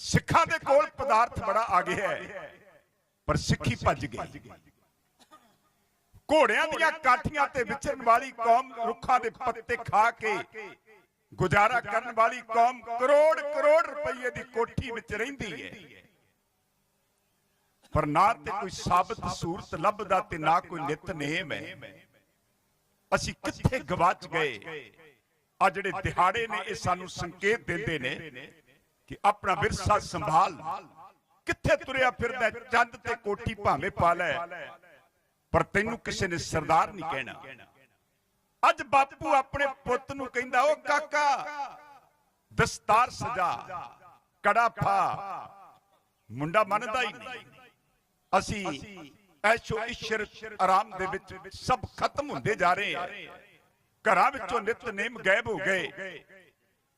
ਸਿੱਖਾਂ ਦੇ ਕੋਲ ਪਦਾਰਥ ਬੜਾ ਆ ਗਿਆ ਹੈ, ਪਰ ਸਿੱਖੀ ਭੱਜ ਗਈ ਘੋੜਿਆਂ ਦੀਆਂ ਕਾਠੀਆਂ ਤੇ ਵਿਚਰਨ ਵਾਲੀ ਕੌਮ ਰੁੱਖਾਂ ਦੇ ਪੱਤੇ ਖਾ ਕੇ ਗੁਜ਼ਾਰਾ ਕਰਨ ਵਾਲੀ ਕੌਮ ਕਰੋੜ ਕਰੋੜ ਰੁਪਏ ਦੀ ਕੋਠੀ ਵਿੱਚ ਰਹਿੰਦੀ ਹੈ। ਪਰ ਨਾ ਤੇ ਕੋਈ ਸਾਬਤ ਸੂਰਤ ਲੱਭਦਾ ਤੇ ਨਾ ਕੋਈ ਨਿਤਨੇਮ ਹੈ। ਅਸੀਂ ਕਿੱਥੇ ਗਵਾਚ ਗਏ? ਆ ਜਿਹੜੇ ਦਿਹਾੜੇ ਨੇ, ਇਹ ਸਾਨੂੰ ਸੰਕੇਤ ਦਿੰਦੇ ਨੇ। ਕਿ ਆਪਣਾ ਵਿਰਸਾ ਸੰਭਾਲ। ਕਿੱਥੇ ਤੁਰਿਆ ਫਿਰਦਾ ਚੰਦ ਤੇ ਕੋਠੀ ਭਾਵੇਂ ਪਾ ਲੈ। ਪਰ ਤੈਨੂੰ ਕਿਸੇ ਨੇ ਸਰਦਾਰ ਨਹੀਂ ਕਹਿਣਾ। ਅੱਜ ਬਾਪੂ ਆਪਣੇ ਪੁੱਤ ਨੂੰ ਕਹਿੰਦਾ ਉਹ ਕਾਕਾ, ਦਸਤਾਰ ਸਜਾ, ਕੜਾ ਫਾ। ਮੁੰਡਾ ਮੰਨਦਾ ਹੀ ਨਹੀਂ। ਅਸੀਂ ਐਸ਼ੋ ਇਸ਼ਰ ਆਰਾਮ ਦੇ ਵਿੱਚ ਸਭ ਖਤਮ ਹੁੰਦੇ ਜਾ ਰਹੇ ਆ ਘਰਾਂ ਵਿੱਚੋਂ ਨਿਤਨੇਮ ਗਾਇਬ ਹੋ ਗਏ।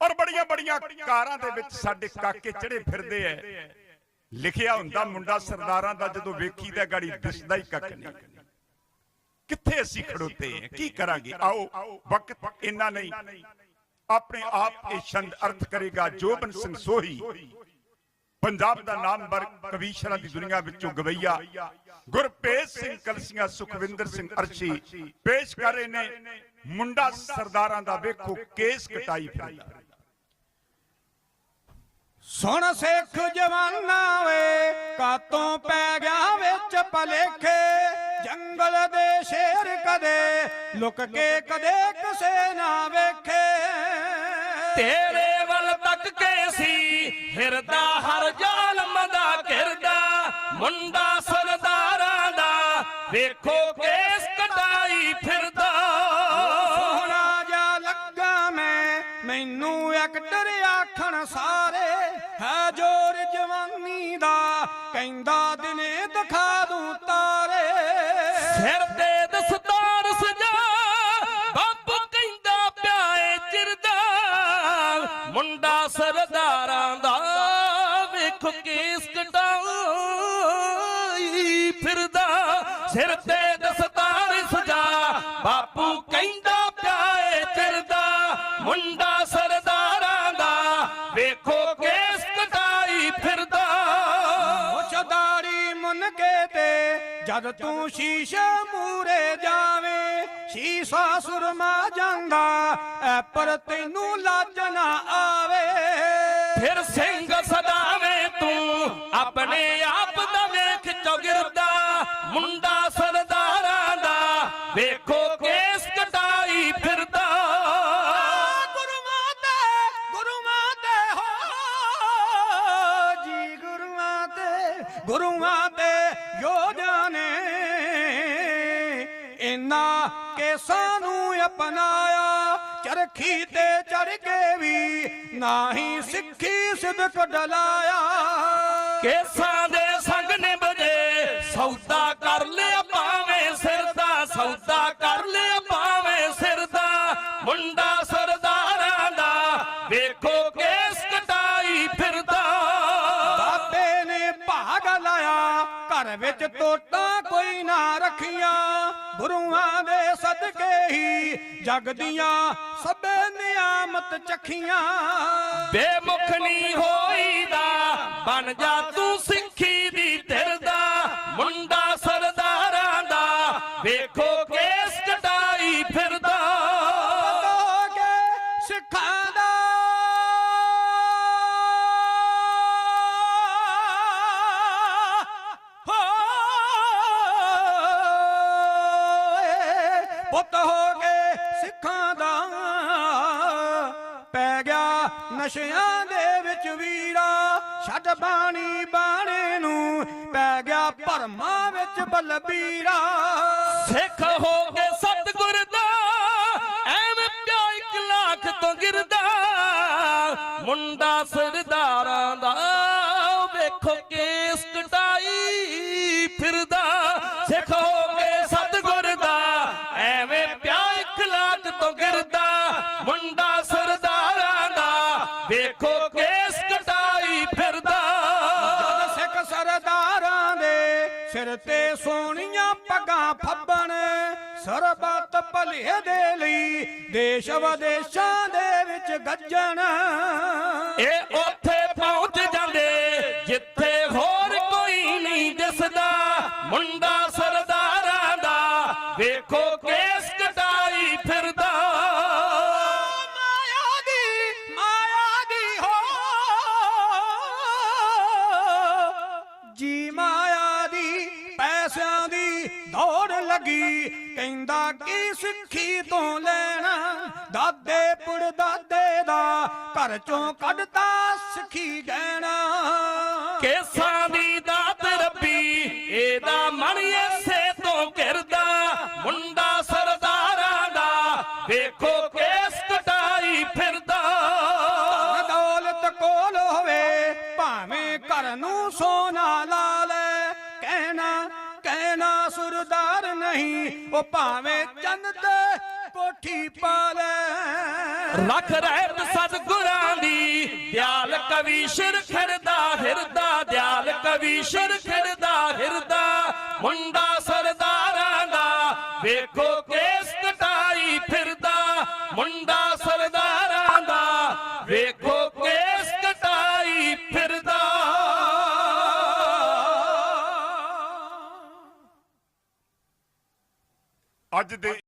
ਔਰ ਬੜੀਆਂ ਬੜੀਆਂ ਕਾਰਾਂ ਦੇ ਵਿੱਚ ਸਾਡੇ ਕਾਕੇ ਚੜੇ ਫਿਰਦੇ ਐ। ਲਿਖਿਆ ਹੁੰਦਾ ਮੁੰਡਾ ਸਰਦਾਰਾਂ ਦਾ ਜਦੋਂ ਵੇਖੀਦਾ ਗਾੜੀ ਦਿਸਦਾ ਹੀ ਕੱਖ ਨਹੀਂ। ਕਿੱਥੇ ਅਸੀਂ ਖੜੋਤੇ ਹਾਂ ਕੀ ਕਰਾਂਗੇ? ਆਓ, ਵਕਤ ਇੰਨਾ ਨਹੀਂ। ਆਪਣੇ ਆਪ ਇਹ ਛੰਦ ਅਰਥ ਕਰੇਗਾ ਜੋਬਨ ਸਿੰਘ ਸੋਹੀ ਪੰਜਾਬ ਦਾ ਨਾਮਵਰ ਕਵੀਸ਼ਰਾਂ ਦੀ ਦੁਨੀਆ ਵਿੱਚੋਂ ਗਵਈਆ। ਗੁਰਪ੍ਰੀਤ ਸਿੰਘ ਕਲਸੀਆਂ, ਸੁਖਵਿੰਦਰ ਸਿੰਘ ਅਰਸ਼ੀ ਪੇਸ਼ ਕਰ ਰਹੇ ਨੇ ਮੁੰਡਾ ਸਰਦਾਰਾਂ ਦਾ ਵੇਖੋ ਕੇਸ ਕਟਾਈ ਫਿਰਦਾ। ਸੁਣ ਸਿੱਖ ਜਵਾਨਾ ਵੇ, ਕਾਤੋਂ ਪੈ ਗਿਆ ਵਿੱਚ ਭਲੇਖੇ। ਜੰਗਲ ਦੇ ਸ਼ੇਰ ਕਦੇ ਲੁਕ ਕੇ ਕਦੇ ਕਿਸੇ ਨਾ ਵੇਖੇ। ਤੇਰੇ ਵੱਲ ਤੱਕ ਕੇ ਸੀ ਫਿਰਦਾ ਹਰ ਜ਼ਾਲਮ ਦਾ ਕਿਰਦਾ ਮੁੰਡਾ ਸਰਦਾਰਾਂ ਦਾ ਵੇਖੋ ਹੈ ਜੋਰ ਜਵਾਨੀ ਦਾ, ਕਹਿੰਦਾ ਦਿਨੇ ਦਿਖਾ ਦੂੰ ਤਾਰੇ। ਸਿਰ ਤੇ ਦਸਤਾਰ ਸਜਾ, ਬਾਪੂ ਕਹਿੰਦਾ ਪਿਆ ਚਿਰਦਾ ਮੁੰਡਾ ਸਰਦਾਰਾਂ ਦਾ, ਵੇਖੋ ਕੇਸ ਕਟਾਈ ਫਿਰਦਾ। ਸਿਰ ਤੇ ਦਸਤਾਰ ਸਜਾ, ਬਾਪੂ ਕਹਿੰਦਾ ਜਦ ਤੂੰ ਸ਼ੀਸ਼ੇ ਮੂਰੇ ਜਾਵੇਂ ਸ਼ੀਸ਼ਾ ਸੁਰਮਾ ਜਾਂਦਾ ਐ ਪਰ ਤੈਨੂੰ ਲਾਜ ਨਾ ਆਵੇ। ਫਿਰ ਸਿੰਘ ਸਦਾਵੇਂ ਤੂੰ ਆਪਣੇ ਆਪ ਦਾ ਵੇਖ ਚੌਗਿਰਦਾ ਮੁੰਡਾ ਸਰਦਾਰਾਂ ਦਾ ਵੇਖੋ ਕੇਸ ਕਟਾਈ ਫਿਰਦਾ। ਗੁਰੂਆਂ ਤੇ ਗੁਰੂਆਂ ਤੇ ਹੋ ਜੀ ਗੁਰੂਆਂ ਤੇ ਗੁਰੂਆਂ ਤੇ ਯੋਧਿਆਂ ਨੇ ਨੂੰ ਅਪਣਾਇਆ। ਚਰਖੀ ਤੇ ਚੜ ਕੇ ਵੀ ਨਾਹੀ ਸਿੱਖੀ ਸਿਦਕ ਡਲਾਇਆ। ਕੇਸਾਂ ਦੇ ਸੰਗ ਨਿਭਦੇ ਸੌਦਾ ਕਰ ਲਿਆ ਭਾਵੇਂ ਸਿਰ ਦਾ ਸੌਦਾ ਕਰ ਲਿਆ ਭਾਵੇਂ ਸਿਰ ਦਾ। ਮੁੰਡਾ ਸਰਦਾਰਾਂ ਦਾ ਵੇਖੋ ਕੇਸ ਕਟਾਈ ਫਿਰਦਾ। ਬਾਬੇ ਨੇ ਭਾਗ ਲਾਇਆ ਘਰ ਵਿੱਚ ਟੋਟਾ ਕੋਈ ਨਾ ਰੱਖੀਆਂ। ਗੁਰੂਆਂ ਦੇ ਸਦਕੇ ਹੀ ਜਗ ਦੀਆਂ ਸਭੇ ਨਿਆਮਤ ਚਖੀਆਂ। ਬੇਮੁਖ ਨਹੀਂ ਹੋਈਦਾ, ਬਣ ਜਾ ਤੂੰ ਸਿੱਖੀ। ਨਸ਼ਿਆਂ ਦੇ ਵਿੱਚ ਵੀਰਾ, ਛੱਡ ਬਾਣੀ ਬਾਣੇ ਨੂੰ ਪੈ ਗਿਆ ਭਰਮਾਂ ਵਿੱਚ ਬਲਬੀਰਾ। ਸਿੱਖ ਹੋ ਕੇ ਸਤਿਗੁਰ ਦਾ, ਐਵੇਂ ਪਿਆ ਇੱਕ ਲੱਖ ਤੋਂ ਗਿਰਦਾ। ਮੁੰਡਾ ਸਰਦਾਰਾਂ ਦਾ, ਵੇਖੋ ਕੇਸ ਕਟਾਈ ਫਿਰਦਾ। ਸਿੱਖ ਹੋ ਕੇ ਸਤਿਗੁਰ ਦਾ, ਐਵੇਂ ਪਿਆ ਇੱਕ ਲੱਖ ਤੋਂ ਗਿਰਦਾ। ਸਿਰ ਤੇ ਸੋਹਣੀਆਂ ਪੱਗਾਂ ਫੱਬਣ, ਸਰਬੱਤ ਭਲੇ ਦੇ ਲਈ ਦੇਸ਼ ਵਿਦੇਸ਼ਾਂ ਦੇ ਵਿੱਚ ਗੱਜਣ। ਇਹ ਲੱਗੀ। ਕਹਿੰਦਾ, ਕੀ ਸਿੱਖੀ ਤੋਂ ਲੈਣਾ? ਦਾਦੇ ਪੜਦਾਦੇ ਦਾ ਘਰ ਚੋਂ ਕੱਢਤਾ ਸਿੱਖੀ ਗਹਿਣਾ। ਕੇਸਾਂ ਕਹਿਣਾ ਨਹੀਂ, ਉਹ ਭਾਵੇਂ ਚੰਨ ਤੇ ਕੋਠੀ ਪਾ ਲੈ। ਰੱਖ ਰਹਿਤ ਸਤਗੁਰਾਂ ਦੀ, ਦਿਆਲ ਕਵੀਸ਼ਰ ਖਿਰਦਾ ਹਿਰਦਾ ਦਿਆਲ ਕਵੀਸ਼ਰ ਖਿਰਦਾ ਹਿਰਦਾ ਮੁੰਡਾ ਸਰਦਾਰਾਂ ਦਾ, ਵੇਖੋ ਕੇਸ ਕਟਾਈ ਫਿਰਦਾ। ਮੁੰਡਾ ਸਰਦਾਰਾਂ ਦਾ, ਵੇਖੋ ਅੱਜ ਦੇ